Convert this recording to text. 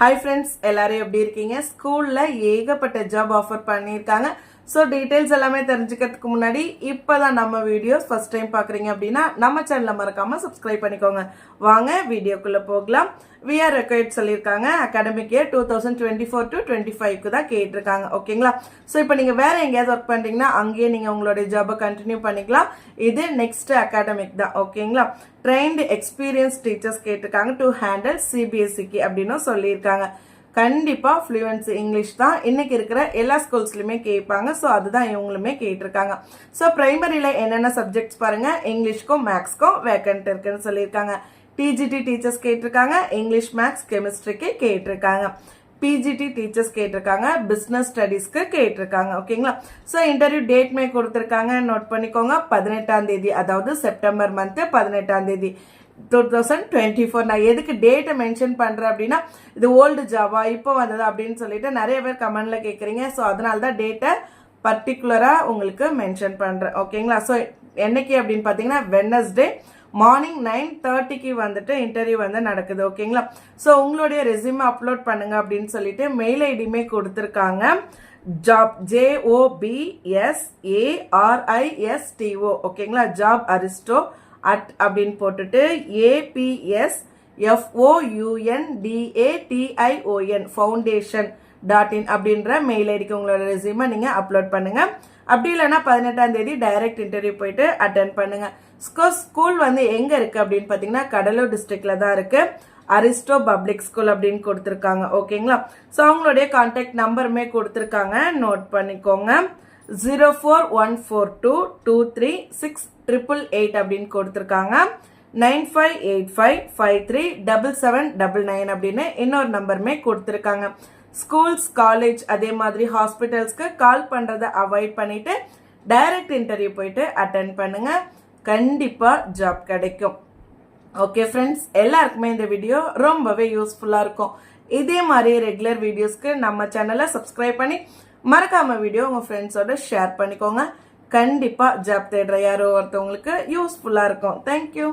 Hi friends எல்லாரும் எப்படி இருக்கீங்க? ஸ்கூல்ல ஏகப்பட்ட ஜாப் ஆஃபர் பண்ணியிருக்காங்க. ஸோ டீட்டெயில்ஸ் எல்லாமே தெரிஞ்சுக்கிறதுக்கு முன்னாடி இப்போதான் நம்ம வீடியோஸ் ஃபர்ஸ்ட் டைம் பார்க்குறீங்க அப்படின்னா நம்ம சேனலை மறக்காம சப்ஸ்கிரைப் பண்ணிக்கோங்க. வாங்க வீடியோக்குள்ளே போகலாம். விஆர் ரெக்கொயர்ட் சொல்லியிருக்காங்க. Academic year two thousand twenty four to twenty ஃபைவ்க்கு தான் கேட்டிருக்காங்க. ஓகேங்களா ஸோ இப்போ நீங்கள் வேற எங்கேயாவது ஒர்க் பண்ணுறீங்கன்னா அங்கேயே நீங்கள் உங்களுடைய ஜாபை கண்டினியூ பண்ணிக்கலாம். இது நெக்ஸ்ட் அகாடமிக் தான். ஓகேங்களா ட்ரெயின்டு எக்ஸ்பீரியன்ஸ் டீச்சர்ஸ் கேட்டிருக்காங்க. டு ஹேண்டில் சிபிஎஸ்சிக்கு அப்படின்னு சொல்லியிருக்காங்க. கண்டிப்பாக ஃப்ளூயன்சி இங்கிலீஷ் தான். இன்னைக்கு இருக்கிற எல்லா ஸ்கூல்ஸ்லையுமே கேட்பாங்க. ஸோ அதுதான் இவங்களுமே கேட்டிருக்காங்க. ஸோ ப்ரைமரியில் என்னென்ன சப்ஜெக்ட்ஸ் பாருங்கள் இங்கிலீஷ்க்கும் மேக்ஸ்க்கும் வேக்கன்ட் இருக்குன்னு சொல்லியிருக்காங்க. டிஜிடி டீச்சர்ஸ் கேட்டிருக்காங்க. இங்கிலீஷ் மேக்ஸ் கெமிஸ்ட்ரிக்கு கேட்டிருக்காங்க. பிஜிடி டீச்சர்ஸ் கேட்டிருக்காங்க பிஸ்னஸ் ஸ்டடீஸ்க்கு கேட்டிருக்காங்க ஓகேங்களா ஸோ இன்டர்வியூ டேட்மே கொடுத்துருக்காங்க நோட் பண்ணிக்கோங்க. பதினெட்டாம் தேதி அதாவது செப்டம்பர் மந்த்து பதினெட்டாம் தேதி டூ தௌசண்ட் டுவெண்ட்டி ஃபோர் நான் எதுக்கு டேட்டை மென்ஷன் பண்ணுறேன் அப்படின்னா இது ஓல்டு ஜாவா இப்போ வந்தது அப்படின்னு சொல்லிட்டு நிறைய பேர் கமெண்டில் கேட்குறீங்க ஸோ அதனால தான் டேட்டை பர்டிகுலராக உங்களுக்கு மென்ஷன் பண்ணுறேன் ஓகேங்களா ஸோ என்னைக்கு அப்படின்னு பார்த்தீங்கன்னா வெனஸ்டே மார்னிங் நைன் தேர்ட்டிக்கு வந்துட்டு இன்டர்வியூ வந்து நடக்குது ஓகேங்களா ஸோ உங்களுடைய ரெசியூம் அப்லோட் பண்ணுங்க அப்படின்னு சொல்லிட்டு மெயில் ஐடியுமே கொடுத்துருக்காங்க. ஜாப் ஜேஓபிஎஸ்ஏஆர்ஐஎஸ்டிஓ ஓகேங்களா ஜாப் அரிஸ்டோ அட் அப்படின்னு போட்டுட்டு ஏபிஎஸ் எஃப்ஓயூஎன்டிஏடிஐஓஎன் ஃபவுண்டேஷன் டாட் இன் அப்படின்ற மெயில் ஐடிக்கு உங்களோட ரெசியூமை நீங்கள் அப்லோட் பண்ணுங்க. அப்படி இல்லைன்னா பதினெட்டாம் தேதி டைரக்ட் இன்டர்வியூ போயிட்டு அட்டன் பண்ணுங்கள் ஸ்கூல் வந்து எங்க இருக்கு அப்படின்னு பார்த்தீங்கன்னா கடலூர் டிஸ்ட்ரிக்ட்ல தான் இருக்கு. அரிஸ்டோ பப்ளிக் ஸ்கூல் அப்படின்னு கொடுத்துருக்காங்க. ஓகேங்களா ஸோ அவங்களுடைய கான்டாக்ட் நம்பருமே கொடுத்துருக்காங்க. நோட் பண்ணிக்கோங்க. Zero four one four two two three six triple eight அப்படின்னு கொடுத்துருக்காங்க. Nine five eight five five three double seven double nine அப்படின்னு இன்னொரு நம்பருமே கொடுத்துருக்காங்க. ஸ்கூல்ஸ் காலேஜ் அதே மாதிரி ஹாஸ்பிட்டல்ஸ்க்கு கால் பண்ணுறதை அவாய்ட் பண்ணிவிட்டு டைரக்ட் இன்டர்வியூ போயிட்டு அட்டன் பண்ணுங்கள் கண்டிப்பாக ஜாப் கிடைக்கும். ஓகே ஃப்ரெண்ட்ஸ் எல்லாருக்குமே இந்த வீடியோ ரொம்பவே யூஸ்ஃபுல்லாக இருக்கும். இதே மாதிரி ரெகுலர் வீடியோஸ்க்கு நம்ம சேனலை சப்ஸ்கிரைப் பண்ணி மறக்காம வீடியோ உங்கள் ஃப்ரெண்ட்ஸோட ஷேர் பண்ணிக்கோங்க. கண்டிப்பாக ஜாப் தேடுற யாரோ ஒருத்தவங்களுக்கு யூஸ்ஃபுல்லாக இருக்கும். தேங்க்யூ